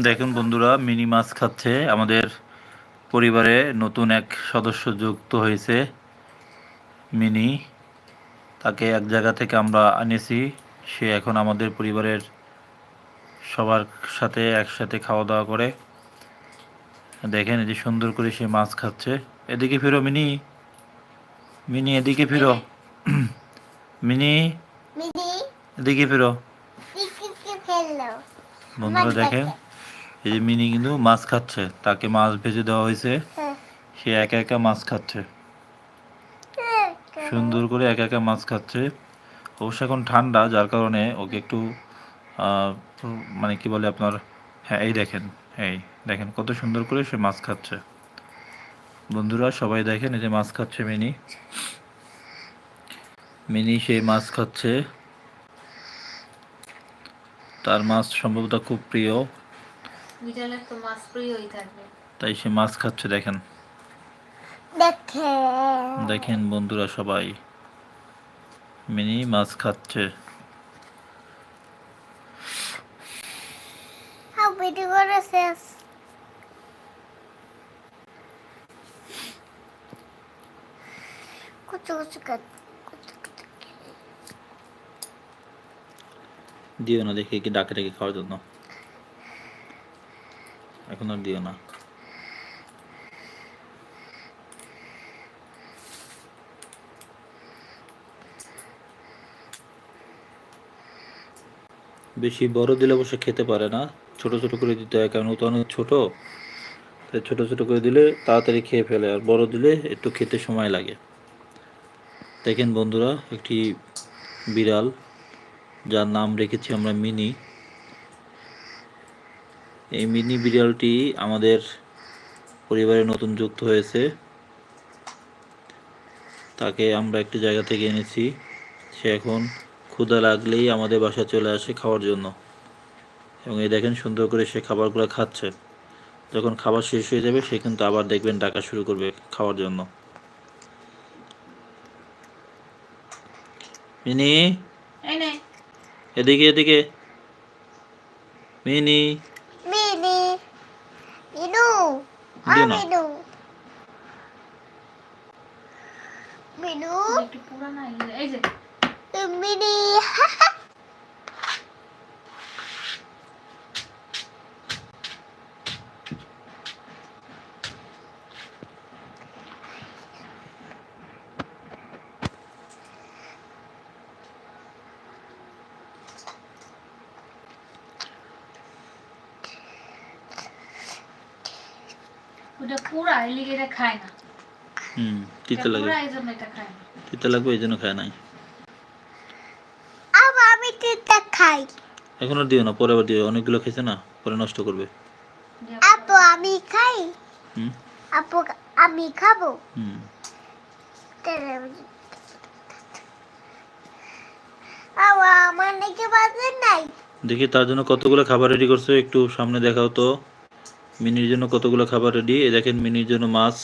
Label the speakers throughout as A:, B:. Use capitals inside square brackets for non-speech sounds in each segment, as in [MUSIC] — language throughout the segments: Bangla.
A: দেখুন বন্ধুরা মিনি মাছ খাচ্ছে। আমাদের পরিবারে নতুন এক সদস্য যুক্ত হয়েছে মিনি। তাকে এক জায়গা থেকে আমরা আনেছি। সে এখন আমাদের পরিবারের সবার সাথে একসাথে খাওয়া দাওয়া করে। দেখেন এই যে সুন্দর করে সে মাছ খাচ্ছে। এদিকে ফিরো মিনি। মিনি এদিকে ফিরো। [CLEARS THROAT] মিনি। এদিকে ফিরো। বন্ধুরা দেখেন। এই যে মিনি কিন্তু মাছ খাচ্ছে। তাকে মাছ ভেজে দেওয়া হয়েছে।
B: হ্যাঁ।
A: সে একা একা মাছ খাচ্ছে। সুন্দর করে একা একা মাছ খাচ্ছে। অবশ্য এখন ঠান্ডা যার কারণে ওকে একটু মানে কি বলে আপনার হ্যাঁ এই দেখেন এই দেখেন কত সুন্দর করে সে মাছ খাচ্ছে। বন্ধুরা সবাই দেখেন এই যে মাছ খাচ্ছে মিনি। মিনি সেই মাছ খাচ্ছে। তার মাছ সম্ভবত খুব প্রিয়।
C: বিড়ালের তো মাছ প্রিয়ই থাকবে।
A: তাই সে মাছ খাচ্ছে দেখেন।
B: দেখে
A: দেখেন বন্ধুরা সবাই। মিনি মাছ খাচ্ছে। দিও না দেখে কি ডাকে ডাকে খাওয়ার জন্য। দিও না। বেশি বড় দিলে অবশ্য খেতে পারে না। ছোট ছোট করে দিতে হয়, কারণ ও তো অনেক ছোট। তাই ছোট ছোট করে দিলে তাড়াতাড়ি খেয়ে ফেলে, আর বড় দিলে একটু খেতে সময় লাগে। দেখেন বন্ধুরা, একটি বিড়াল, যার নাম রেখেছি আমরা মিনি। এই মিনি বিড়ালটি আমাদের পরিবারে নতুন যুক্ত হয়েছে। তাকে আমরা একটি জায়গা থেকে এনেছি। সে এখন ক্ষুধা লাগলেই আমাদের বাসায় চলে আসে খাওয়ার জন্য। এবং এই দেখেন সুন্দর করে সে খাবারগুলো খাচ্ছে। যখন খাবার শেষ হয়ে যাবে সে কিন্তু আবার দেখবেন ডাকা শুরু করবে খাওয়ার জন্য। মিনি? এদিকে এদিকে। মিনি
B: মিনু
A: দিও না।
B: মিনু? মিনু
C: এই যে।
B: মিনি
C: ওটা পুরা এই এটা খায় না।
A: হুম তিতে লাগে।
C: পুরা এই এটা খায় না।
A: তিতে লাগবে এই খায় নাই।
B: আবার আমি তিনটা খাই।
A: এখন আর দিও না পরে আবার দিও অনেকগুলো খেয়েছে না পরে নষ্ট করবে।
B: আপু আমি খাই।
A: হুম?
B: আপু আমি খাব?
A: হুম।
B: আবার আমার নাকি বাজে নাই।
A: দেখি তার জন্য কতগুলো খাবার রেডি করছ একটু সামনে দেখাও তো। মিনির জন্য কতগুলো খাবার রেডি এই দেখেন মিনির জন্য মাছ।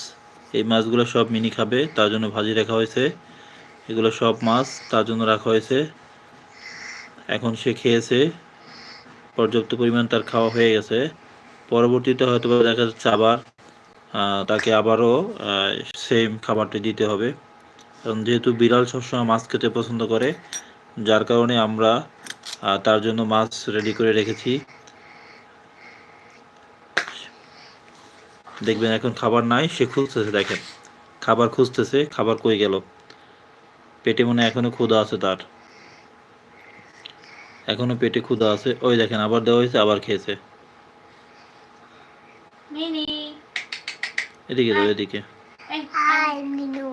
A: এই মাছগুলো সব মিনি খাবে, তার জন্য ভাজি রাখা হয়েছে। এগুলো সব মাছ, তার জন্য রাখা হয়েছে। এখন সে খেয়েছে। পর্যাপ্ত পরিমাণ তার খাওয়া হয়ে গেছে। পরবর্তীতে হয়তো দেখা যাচ্ছে আবার তাকে আবারও সেম খাবারটি দিতে হবে। কারণ যেহেতু বিড়াল সবসময় মাছ খেতে পছন্দ করে, যার কারণে আমরা তার জন্য মাছ রেডি করে রেখেছি। দেখবেন এখন খাবার নাই সে খুঁজতেছে দেখেন। খাবার খুঁজতেছে খাবার কই গেল? পেটে মনে এখনও ক্ষুধা আছে তার। এখনও পেটে ক্ষুধা আছে। ওই দেখেন আবার দেওয়া হয়েছে আবার খেয়েছে। এদিকে দাও এদিকে।
B: মিনু।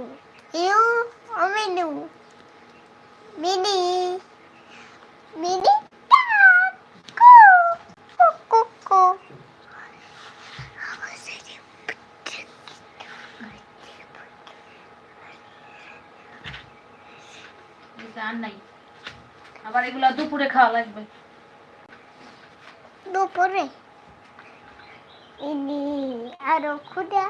C: আর নাই। আবার এগুলা দুপুরে খাওয়া লাগবে।
B: দুপুরে? ইনি আরও খুদা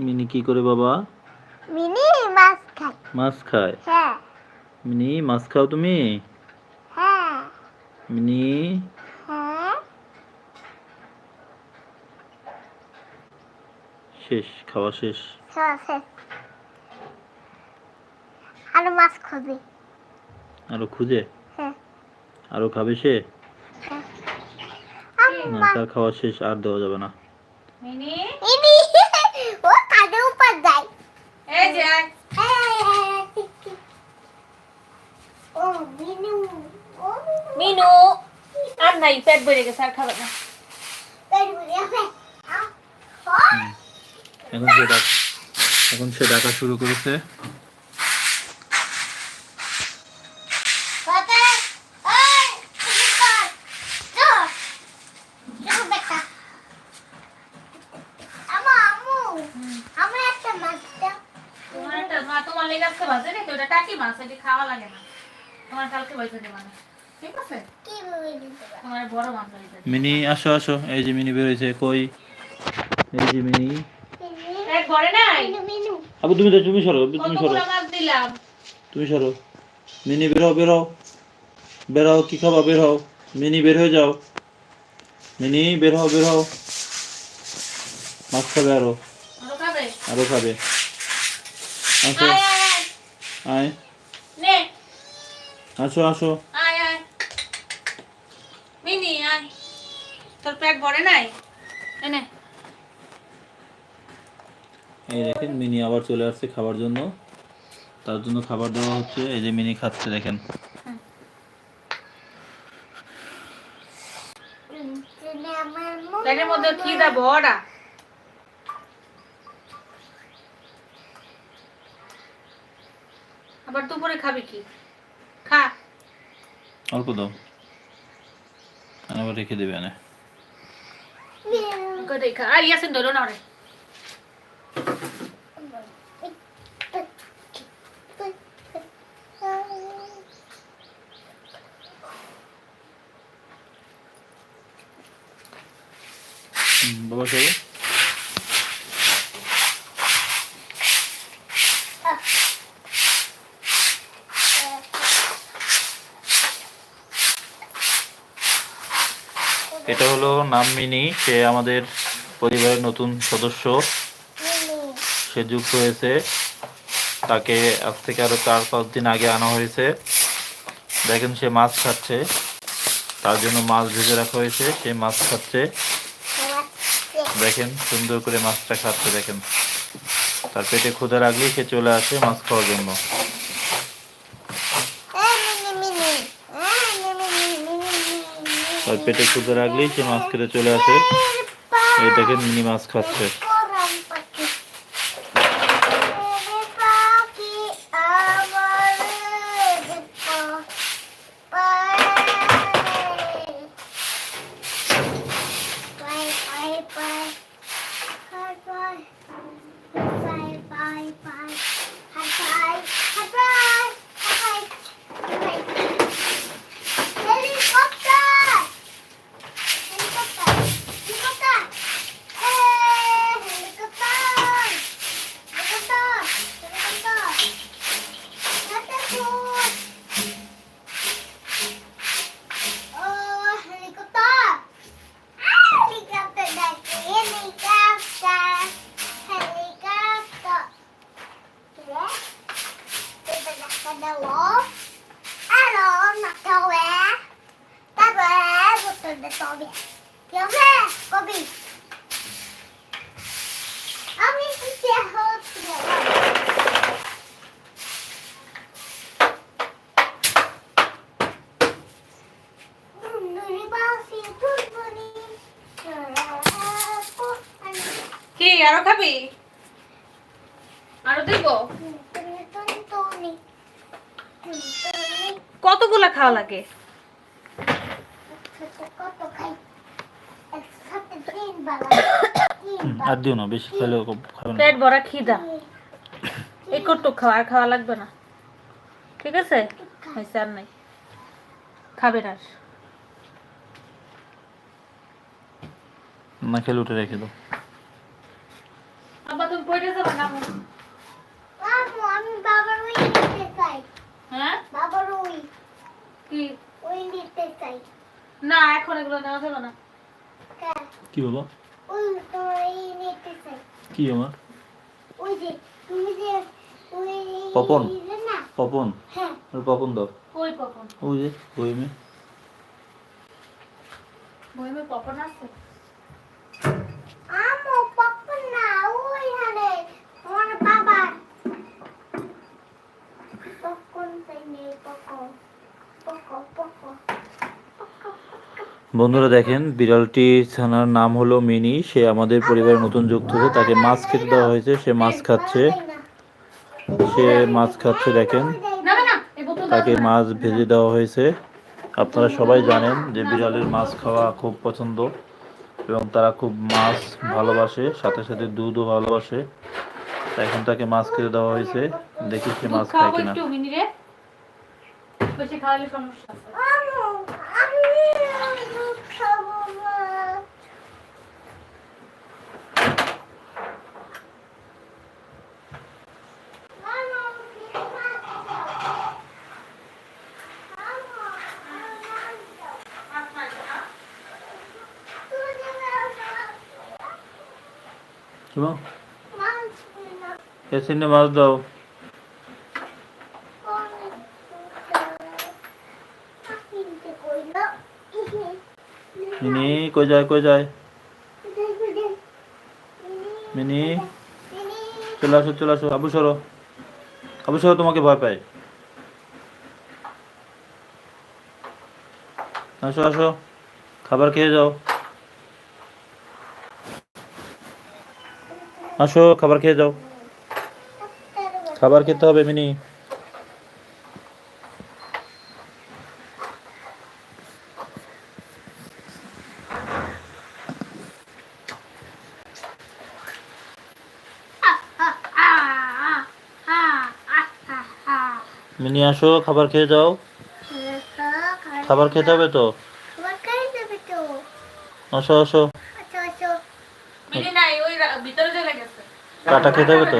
B: মিনি
A: কি করে বাবা?
B: মিনি মাছ খায়।
A: মাছ খায়?
B: হ্যাঁ।
A: মিনি মাছ খাও তুমি?
B: হ্যাঁ।
A: মিনি?
B: হ্যাঁ।
A: শেষ খাওয়া শেষ।
B: খাওয়া শেষ। আরও মাছ খাবে।
A: আরও খুঁজে?
B: হ্যাঁ।
A: আরও খাবে সে? না তার খাওয়া শেষ আর দেওয়া যাবে না।
C: মিনি?
B: মিনি ও কাদের উপর যায়।
C: এই যে আয়।
B: ও মিনু।
C: আর নাই পেট ভরে গেছে আর খাবে না।
A: এখন সে ডাক এখন সে ডাকা শুরু করেছে।
C: তোমার একটা মা তোমার লেগে আজকে ভাজে রেখে ওটা টাকি মাছ এটি খাওয়া লাগে না। তোমার কালকে ভাজে দেবা না। ঠিক আছে?
B: কি বলে দিতে পারো?
C: তোমার বড় মাছ
A: মিনি আসো আসো। এই যে মিনি বেরোয়েছে কই? এই যে মিনি।
C: এক ঘরে নাই?
A: আবু তুমি তো তুমি সরো তুমি সরো। তুমি সরো। মিনি বের হও বের হও কি খাবা বের হও মিনি বের হয়ে যাও। মিনি বের হও বের হও মাছ খাবে আরও।
C: আরও খাবে?
A: আরও খাবে।
C: আয়।
A: আসো আসো।
C: আয় আয়। মিনি আয়। তোর পেট ভরে নাই? এনে
A: এই দেখেন মিনি আবার চলে আসছে খাবার জন্য। তার জন্য খাবার দেওয়া হচ্ছে। এই যে মিনি খাচ্ছে দেখেন।
C: পেটের মধ্যে খিদা ভরা? আবার দুপুরে খাবি কি?
A: অল্প দাও আবার রেখে দেবে না
C: ওকে দেখা আর ইয়াসিন ধরো না রে
A: হুম, বাবা সরো এটা হলো নাম মিনি। সে আমাদের পরিবারের নতুন সদস্য। সে যুক্ত হয়েছে। তাকে আজ থেকে আরও চার, পাঁচ দিন আগে আনা হয়েছে। দেখেন সে মাছ খাচ্ছে। তার জন্য মাছ ভেজে রাখা হয়েছে। সে মাছ খাচ্ছে। দেখেন, সুন্দর করে মাছটা খাচ্ছে, দেখেন। তার পেটে ক্ষুধা লাগলেই সে চলে আসে মাছ খাওয়ার জন্য। তার পেটে ক্ষুধা রাখলেই সে মাছ খেতে চলে আসে। এটাকে মিনি মাছ খাচ্ছে।
B: Ya, আমি পিছিয়ে হচ্ছে
C: কি আরও খাবি? আরও দিব? কতগুলা খাওয়া লাগে
A: হুম, আর দিও না বেশি খেলে খাবে
C: পেট ভরা খিদা। খাওয়া আর খাওয়া লাগবে না। ঠিক আছে? হয়েছে আর নাই। খাবে না আর।
A: না খেলে উঠে রেখে দাও।
C: আব্বা তুমি পড়ে যাবে না? আম্মু।
B: আম্মু আমি বাবার ওই নিতে চাই।
C: হ্যাঁ?
B: বাবার ওই।
C: কি?
B: ওই নিতে চাই।
C: না এখন এগুলো নেওয়া যাবে না।
B: কে?
A: বাবা
B: চাই
A: কি
B: ওই
A: পপন? পপন?
B: হ্যাঁ।
A: পপন দাও।
C: ওই পপন?
A: ওই যে বইমে।
C: বইমে পপন আছে
B: আম্মু পপন না ওই হারে তোমার বাবার পপন চাই নেই পপন পপন পপন
A: বন্ধুরা দেখেন, বিড়ালটি ছানার নাম হলো মিনি। সে আমাদের পরিবারে নতুন যুক্ত হয়েছে তাকে মাছ খেতে দেওয়া হয়েছে। সে মাছ খাচ্ছে। সে মাছ খাচ্ছে, দেখেন। তাকে মাছ ভেজে দেওয়া হয়েছে। আপনারা সবাই জানেন যে বিড়ালের মাছ খাওয়া খুব পছন্দ এবং তারা খুব মাছ ভালোবাসে, সাথে সাথে দুধও ভালোবাসে। এখন তাকে মাছ খেতে দেওয়া হয়েছে। দেখি সে মাছ খায় কিনা।
C: সমস্যা
A: এবং
B: দাও।
A: এসিনে মাছ দাও
B: অনেক দুধ দাও। কিনতে কইলো।
A: মিনি, কই যায় কই যায়? মিনি? চলে আসো চলে আসো। আবু সরো। আবু সরো তোমাকে ভয় পায়। আসো আসো। খাবার খেয়ে যাও। আসো, খাবার খেয়ে যাও। খাবার খেতে হবে, মিনি। মিনি আসো খাবার খেয়ে যাও। খাবার খেতে হবে তো? আসো আসো।
C: নাই ওই ভিতরে চলে গেছে।
A: কাটা খেতে হবে তো?